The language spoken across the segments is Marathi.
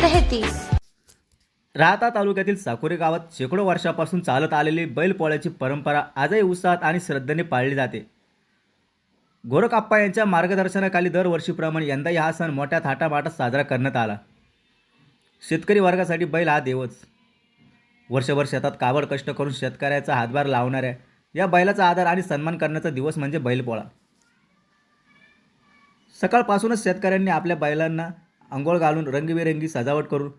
तेहतीस. राहता तालुक्यातील साकोरे गावात शेकडो वर्षापासून चालत आलेली बैलपोळ्याची परंपरा आजही उत्साहात आणि श्रद्धेने पाळली जाते. गोरखाप्पा यांच्या मार्गदर्शनाखाली दरवर्षीप्रमाणे यंदाही हा सण मोठ्या थाटामाटात साजरा करण्यात आला. शेतकरी वर्गासाठी बैल हा देवच. वर्षभर शेतात काबड कष्ट करून शेतकऱ्याचा हातभार लावणाऱ्या या बैलाचा आदर आणि सन्मान करण्याचा दिवस म्हणजे बैलपोळा सकाळपासूनच शेतकऱ्यांनी आपल्या बैलांना आंघोळ घालून रंगीबेरंगी सजावट करून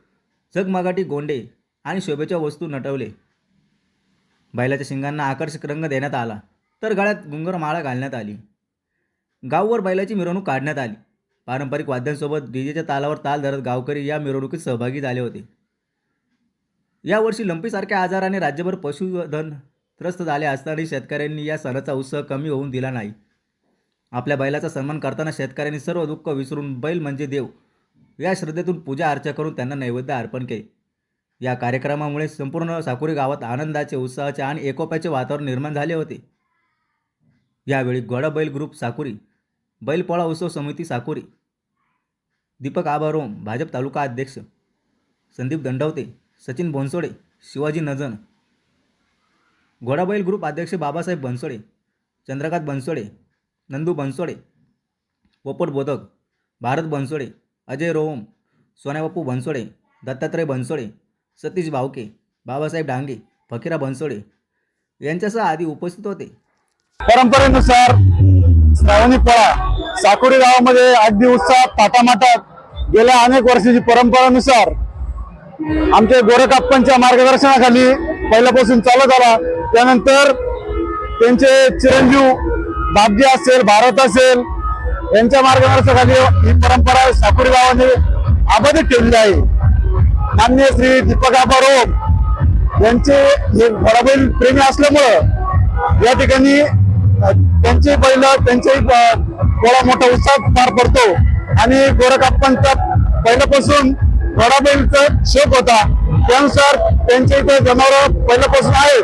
जगमगाटी गोंडे आणि शोभेच्या वस्तू नटवले. बैलाच्या शिंगांना आकर्षक रंग देण्यात आला तर गळ्यात गुंगरमाळा घालण्यात आली. गाववर बैलाची मिरवणूक काढण्यात आली. पारंपरिक वाद्यांसोबत डीजेच्या तालावर ताल धरत गावकरी या मिरवणुकीत सहभागी झाले होते. यावर्षी लंपीसारख्या आजाराने राज्यभर पशुधन त्रस्त झाले असतानाही शेतकऱ्यांनी या सणाचा उत्सव कमी होऊन दिला नाही. आपल्या बैलाचा सन्मान करताना शेतकऱ्यांनी सर्व दुःख विसरून बैल म्हणजे देव या श्रद्धेतून पूजा अर्चा करून त्यांना नैवेद्य अर्पण केले. या कार्यक्रमामुळे संपूर्ण साकुरी गावात आनंदाचे उत्साहाचे आणि एकोप्याचे वातावरण निर्माण झाले होते. यावेळी घोडा बैल ग्रुप साकुरी बैलपोळा उत्सव समिती साकुरी दीपक आबारोम भाजप तालुका अध्यक्ष संदीप दंडवते सचिन बोनसोडे शिवाजी नजन घोडाबैल ग्रुप अध्यक्ष बाबासाहेब बनसोडे चंद्रकांत बनसोडे नंदू बनसोडे पोपट बोधक भारत बनसोडे अजय रोहम सोन्याबापू बनसोडे दत्तात्रय बनसोडे सतीश भावके बाबासाहेब डांगे फकीरा बनसोडे यांच्यासह आधी उपस्थित होते. परंपरेनुसार श्रावणी पळा. साकोरी गावामध्ये अगदी उत्साहात थाटामाटात गेल्या अनेक वर्षाची परंपरानुसार आमच्या गोरखाप्पांच्या मार्गदर्शनाखाली पहिल्यापासून चालत आला. त्यानंतर त्यांचे चिरंजीव बाबजी असेल भारत असेल यांच्या मार्गदर्शनाखाली ही परंपरा साकुरी गावाने अबाधित ठेवली आहे. मान्य श्री दीपक आबारोम यांचे हे घोडाबैल प्रेमी असल्यामुळं या ठिकाणी त्यांचे बैल त्यांचे थोडा मोठा उत्साह पार पडतो. आणि गोरखाप्पांचा पहिल्यापासून घोडाबैलचा शोक होता. त्यानुसार त्यांच्या इथे जनावर पहिल्यापासून आहेत.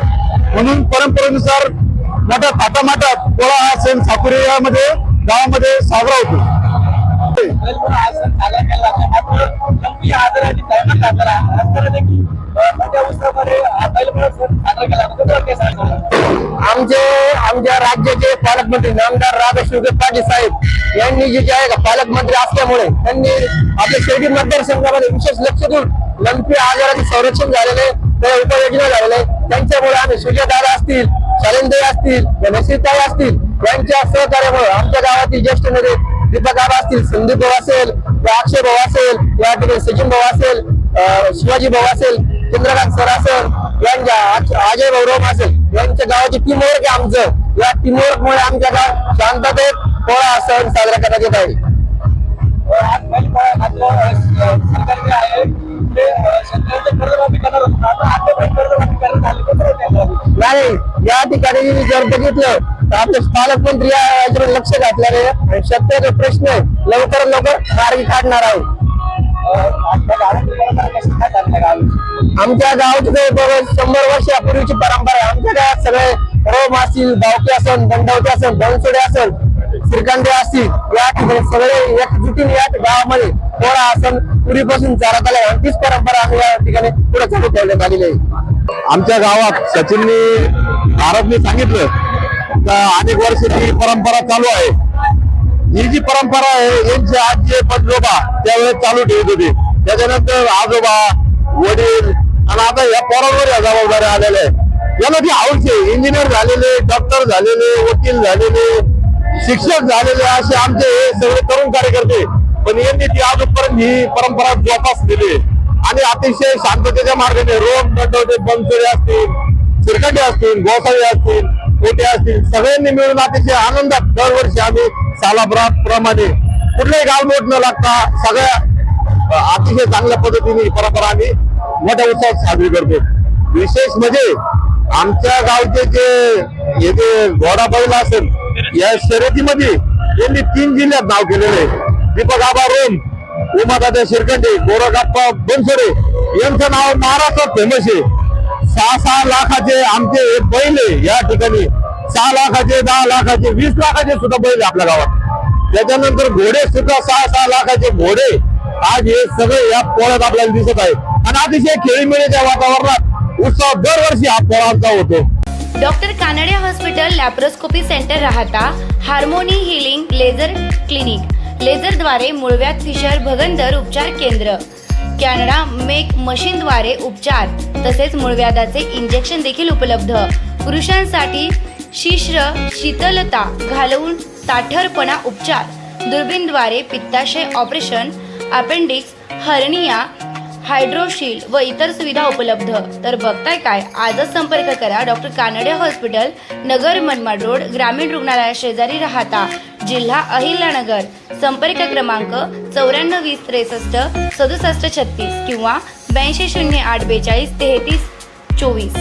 म्हणून परंपरेनुसार मोठ्या थाटामाटात पोळा हा सण साकुरियामध्ये गावामध्ये साजरा होतो. आमचे आमच्या राज्याचे पालकमंत्री नामदार राधाशिवके पाटील साहेब यांनी जे जे आहे का पालकमंत्री असल्यामुळे त्यांनी आपल्या शेवटी मतदारसंघामध्ये विशेष लक्ष देऊन लंपी आजाराचे संरक्षण झालेले त्या उपाययोजना झालेले त्यांच्यामुळे आम्ही सुजयदादा असतील शालेंदय असतील नसीताई असतील यांच्या सहकार्यामुळे आमच्या गावातील ज्येष्ठ नेते दीपक आबा असतील संदीप भाऊ असेल अक्षय भाऊ असेल या ठिकाणी सचिन भाऊ असेल शिवाजी भाऊ असेल चंद्रकांत सर असेल यांच्या अजय भाऊ असेल यांच्या गावाची टीमवर्क आहे आमचं. या टीमवर्क मुळे आमच्या गाव शांततेत पोळा सण साजरा करण्यात येत आहे. नाही या ठिकाणी जर बघितलं तर आपले पालकमंत्री या याच्यावर लक्ष घातल्याने शेतकऱ्याचा प्रश्न लवकरात लवकर मार्गी काढणार आहोत. आमच्या गावची जवळपास शंभर वर्षापूर्वीची परंपरा आहे. आमच्या गावात सगळे रोम असतील धावके असेल दंडवते असेल बनसोडे असेल श्रीकांते असतील या ठिकाणी सगळे एकजुटीने या गावामध्ये पोळा असेल पूर्वीपासून चालत आले आणि तीच परंपरा आम्ही या ठिकाणी पुढे चालू ठेवण्यात आलेली आहे. आमच्या गावात सचिननी भारतने सांगितलं अनेक वर्ष ती परंपरा चालू आहे. ही जी परंपरा आहे यांचे आजी पंजोबा त्यावेळेस चालू ठेवत होते. त्याच्यानंतर आजोबा वडील आणि आता या पोरांवर या जबाबदाऱ्या आलेल्या आहेत. याला ती आवडते इंजिनियर झालेले डॉक्टर झालेले वकील झालेले शिक्षक झालेले असे आमचे हे सगळे तरुण कार्यकर्ते पण यांनी ती आजपर्यंत ही परंपरा जोपासलेली आहे. आणि अतिशय शांततेच्या मार्गाने रोग नटवते बनसोडे असतील सिरकटे असतील गोसावी असतील कोटे असतील. सगळ्यांनी मिळून अतिशय आनंदात दरवर्षी आम्ही सालाभराप्रमाणे कुठलंही गावलोट न लागता सगळ्या अतिशय चांगल्या पद्धतीने परंपरा आम्ही मोठ्या उत्साहात साजरी करतो. विशेष म्हणजे आमच्या गावचे जे हे जे घोडा बैल असेल या शर्यतीमध्ये यांनी तीन जिल्ह्यात नाव केलेलं आहे. दीपक आबा रोम उमादादा शिरकंडे गोरगाप्पा बनसोडे यांचं नाव महाराष्ट्रात फेमस आहे. सहा सहा लाखाचे आमचे बैल या ठिकाणी. सहा लाखाचे दहा लाखाचे वीस लाखाचे सुद्धा बैल आपल्या गावात. त्याच्यानंतर घोडे सुद्धा सहा सहा लाखाचे घोडे. आज हे सगळे या पोळ्यात आपल्याला दिसत आहे. आणि अतिशय खेळीमेळीच्या वातावरणात उत्सव दरवर्षी हा पोळांचा होतो. Doctor Kanade hospital laparoscopy centre Rahata harmony healing laser clinic. लेझरद्वारे मुळव्यात फिशर भगंदर उपचार केंद्र. कॅनडा मेक मशीनद्वारे उपचार तसेच मूळव्याधाचे इंजेक्शन देखील उपलब्ध. पुरुषांसाठी शिश्र शीतलता घालवून ताठरपणा उपचार. दुर्बीनद्वारे पित्ताशय ऑपरेशन अपेंडिक्स हर्निया हायड्रोशील व इतर सुविधा उपलब्ध. तर बघताय काय? आजच संपर्क करा. Doctor Kanade hospital Nagar Manmad road ग्रामीण रुग्णालया शेजारी राहता. जिल्हा अहिल्यानगर. संपर्क क्रमांक चौऱ्याण्णव वीस त्रेसष्ट सदुसष्ट छत्तीस किंवा ब्याऐंशी शून्य आठ बेचाळीस तेहतीस चोवीस.